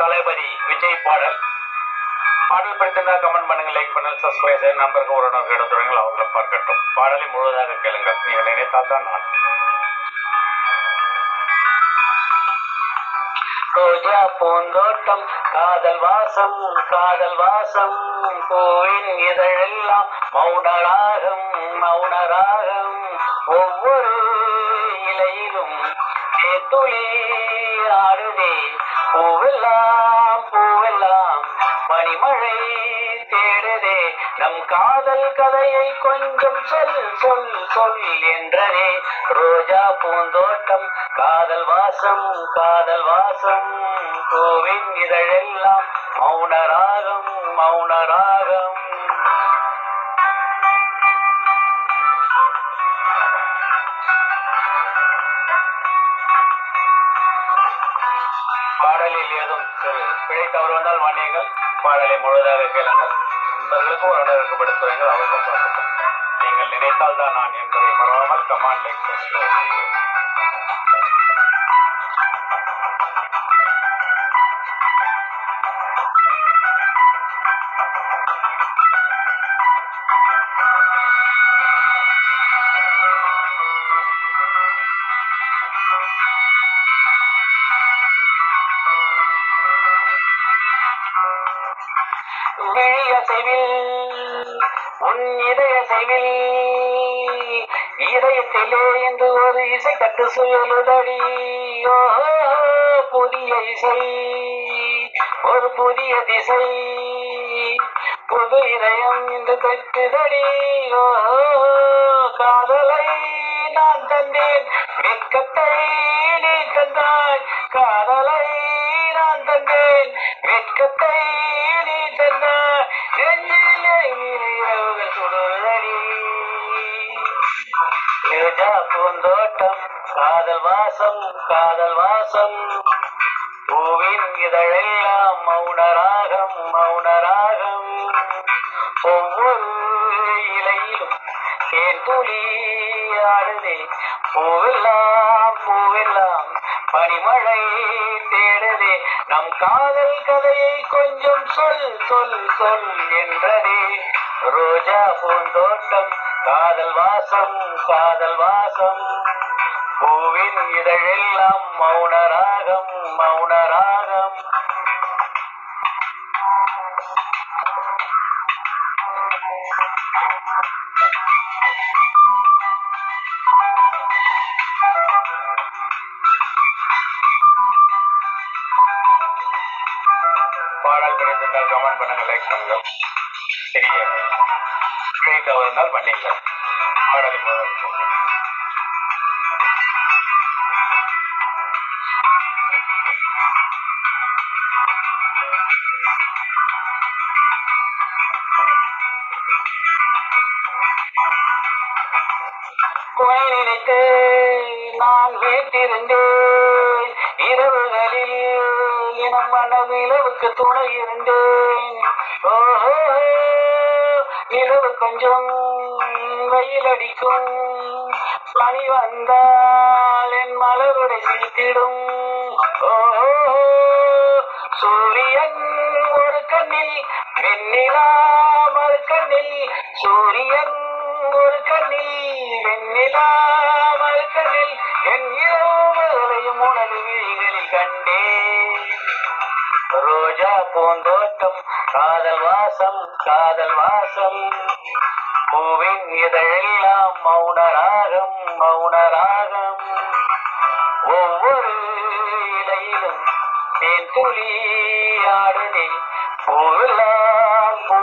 தளபதி விஜய் பாடல். பாடல் பிடித்திருந்தா கமெண்ட் பண்ணுங்க லைக் பண்ணுங்க சப்ஸ்கிரைப் செய்ய நம்பருக்கு உறவினர்கள் எடுத்துறீங்க அவங்கள பார்க்கட்டும். பாடலை முழுவதாக கேளுங்கள். நீங்கள் நினைத்தால் தான் நான். ரோஜா பூந்தோட்டம் காதல் வாசம் காதல் வாசம் பூவின் இதழெல்லாம் மௌனராகம் மௌனராகம். ஒவ்வொரு துளி ஆடுதே. பூவெல்லாம் பூவெல்லாம் பனிமழை தேடுதே. நம் காதல் கதையை கொஞ்சம் சொல் சொல் சொல் என்றதே. ரோஜா பூந்தோட்டம் காதல் வாசம் காதல் வாசம். பூவின் இதழெல்லாம் மௌனராகம் மௌனராகம் பாடலில் ஏதும் பிழை தவறு வந்தால் மன்னியுங்கள். பாடலை முழுவதாக கேளுங்கள். நண்பர்களுக்கும் உறவினருக்கு படுத்துவீங்கள் அவர்கள் பார்க்கட்டும் நீங்கள் நினைத்தால் தான் நான் என்பதை மறவாமல் கமாண்ட் லைக் விழியசைவில் உன் இதயசைவில் இதயத்திலே என்று ஒரு இசை கட்டு சுழலுதடி புதிய இசை ஒரு புதிய திசை புது இதயம் என்று தட்டுதடி காதலை நான் தந்தேன் வெட்கத்தை நீ தந்தாய் காதலை பூந்தோட்டம் காதல் வாசம் காதல் வாசம். பூவின் இதழெல்லாம் மௌனராகம் மௌனராகம். ஒவ்வொரு இலையிலும் ஏன் துளி ஆடுதே. பூவெல்லாம் பூவெல்லாம் பனிமழை தேடுதே. நம் காதல் கதையை கொஞ்சம் சொல் சொல் சொல் என்றதே. ரோஜா பூந்தோட்டம் காதல் வாசம் காதல் வாசம். பூவின் இதழெல்லாம் மௌனராகம் மௌனராகம். பாடல் கிடைத்திருந்தால் கமெண்ட் பண்ணுங்க லைக் பண்ணுங்க. சரியா? பிழை தவறுந்தால் மன்னிங்க நினைத்து நான் வீட்டிருந்தேன். இரவுகளில் இனம் மனவிலவுக்கு துணை இருந்தேன். இரவு கொஞ்சம் வெயில் அடிக்கும் பனி வந்தால் என் மலருடை சிரித்திடும் ஓஹோ சூரியன் ஒரு கண்ணில் வெண்ணிலா மறு கண்ணில் சூரியன் ஒரு கண்ணில் வெண்ணிலா மறு கண்ணில் என் இரவுகளையும் உனது விழிகளில் கண்டேன் ரோஜா பூந்தோட்டம் காதல் வாசம் காதல் வாசம் பூவின் இதழெல்லாம் மௌனராகம் மௌனராகம். ஒவ்வொரு இலையிலும் தேன் துளி ஆடுதே பூவெல்லாம் பூ